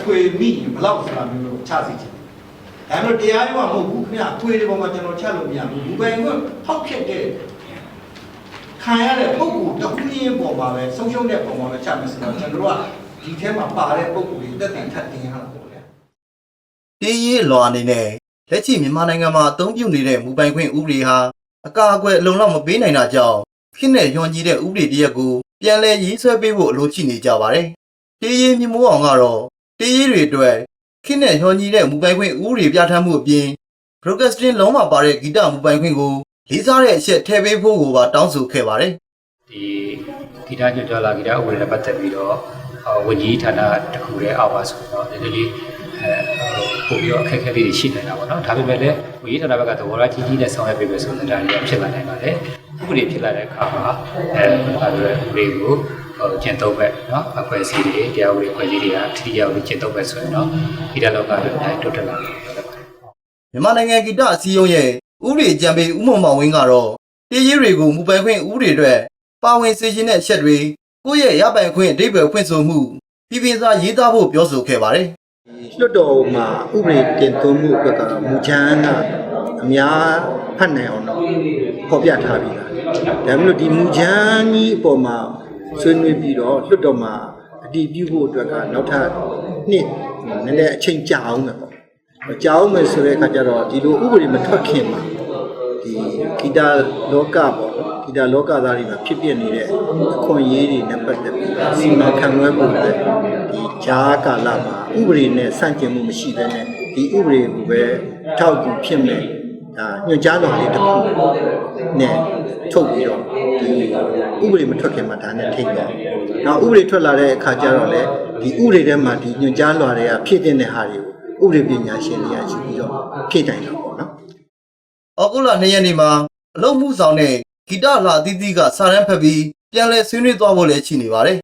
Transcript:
ထွေမိရင်ဘယ်လောက်ဆိုတာမျိုးလို့ချစီချင်တယ်ဒါပေမဲ့တရားရုံးကမဟုတ်ဘူးခင်ဗျအထွေတွေပေါ်မှာကျွန်တော်ချလို့မရဘူးဘူပိုင်ကဖောက်ဖြစ်တဲ့ခံရတဲ့ပုံကူတစ်ခုချင်းပေါ်မှာပဲဆုံးရှုံးတဲ့ပုံမှာပဲချမယ်ဆိုတော့ကျွန်တော်တို့ကဒီထဲမှာပါတဲ့ပုံကူတွေတက်တင်ထပ်တင်ရတာပေါ့ဗျာတေးရေးလွာအနေနဲ့လက်ရှိမြန်မာနိုင်ငံမှာအသုံးပြုနေတဲ့မူပိုင်ခွင့်ဥပဒေဟာအကာအကွယ်အလုံးလောက်မပေးနိုင်တာကြောင့်ခင်းနဲ့ညွန်ကြီးတဲ့ဥပဒေတရက်ကိုပြန်လည်ရေးဆွဲပေးဖို့အလိုရှိနေကြပါတယ်။တေးရေးမြမိုးအောင်ကတော့ တေးရေးတွေအတွက်ခင်းနဲ့ညွန်ကြီးတဲ့မူပိုင်ခွင့်ဥပဒေပြဋ္ဌာန်းမှုအပြင် broadcasting လုံးမှာပါတဲ့ဂီတမူပိုင်ခွင့်ကိုလေးစားတဲ့အချက်ထည့်ပေးဖို့ကိုပါတောင်းဆိုခဲ့ပါတယ်။ဒီဂီတညွှန်ကြားလာဂီတဥပဒေနဲ့ပတ်သက်ပြီးတော့အော်ဝန်ကြီးဌာနတစ်ခုရဲ့အောက်ပါဆိုတော့နည်းနည်းလေးအဲပို့ပြီးတော့အခက်အခဲလေးတွေရှိနေတာပေါ့နော်ဒါပေမဲ့လည်းဝန်ကြီးဌာနဘက်ကသဘောထားကြီးကြီးနဲ့ဆောင်ရွက်ပေးမယ်ဆိုတော့ဒါတွေကဖြစ်လာနိုင်ပါတယ်ဥပဒေဖြစ်လာတဲ့အခါမှာအဲဘာလို့လဲဥပဒေကို ဟိုကျင့်သုံးပဲเนาะအခွင့်အရေးတွေတရားဥပဒေခွင့်ကြီးတွေကထိရောက်ပြီးကျင့်သုံးပဲဆိုရင်တော့ဒီတလောကလည်းတိုးတက်လာတယ်ပြောတယ် မြန်မာနိုင်ငံဂီတအစည်းအရုံးရဲ့ဥပဒေကြံပေးဦးမောင်မောင်ဝင်းကတော့တေးရေးတွေကိုမူပိုင်ခွင့်ဥပဒေအတွက်ပါဝင်စေခြင်းတဲ့အချက်တွေကိုယ့်ရဲ့ရပိုင်ခွင့်အဓိပ္ပာယ်ဖွင့်ဆိုမှုပြည်ပင်စာရေးသားဖို့ပြောဆိုခဲ့ပါတယ် လွတ်တော်မှာဥပဒေတင်သွင်းမှုအတွက်ကတော့မူချမ်းကအများဖတ်နိုင်အောင်တော့ဖော်ပြထားပြီးသားဒါပေမဲ့ဒီမူချမ်းကြီးအပေါ်မှာ ဆွေးနွေးပြီးတော့လွတ်တော်မှာအတည်ပြုဖို့အတွက်ကနောက်ထပ်နှစ်နည်းနည်းအချိန်ကြာအောင်ပဲပေါ့ကြာအောင်မယ်ဆိုတဲ့အခါကျတော့ဒီလိုဥပဒေမထွက်ခင်မှာဒီဂီတလောကပေါ့နော်ဂီတလောကသားတွေမှာဖြစ်ပျက်နေတဲ့အခွင့်အရေးတွေနဲ့ပတ်သက်ပြီးစီမံခန့်ခွဲဖို့အတွက်ဒီဂျားကာလမှာဥပဒေနဲ့ဆန့်ကျင်မှုမရှိဘဲနဲ့ဒီဥပဒေကိုပဲထောက်ကူဖြစ်မယ် ဒါညွှန်ကြားတော်လေးတစ်ခုနဲ့ထုတ်ပြီးတော့ဒီဥပဒေမထွက်ခင်မှာဒါနဲ့ထိတ်တယ်။နောက်ဥပဒေထွက်လာတဲ့အခါကျတော့လေဒီဥပဒေထဲမှာဒီညွှန်ကြားလွှာတွေကဖြည့်တဲ့ဟာတွေကိုဥပဒေပညာရှင်တွေကယူပြီးတော့ဖြည့်နိုင်တော့ပေါ့နော်။ဩဂုတ်လ2ရက်နေ့မှာအလုံးမှုဆောင်တဲ့ဂီတလာအသီးသီးကစာရန်ဖက်ပြီးပြန်လည်ဆွေးနွေးသွားဖို့လည်းရှိနေပါတယ်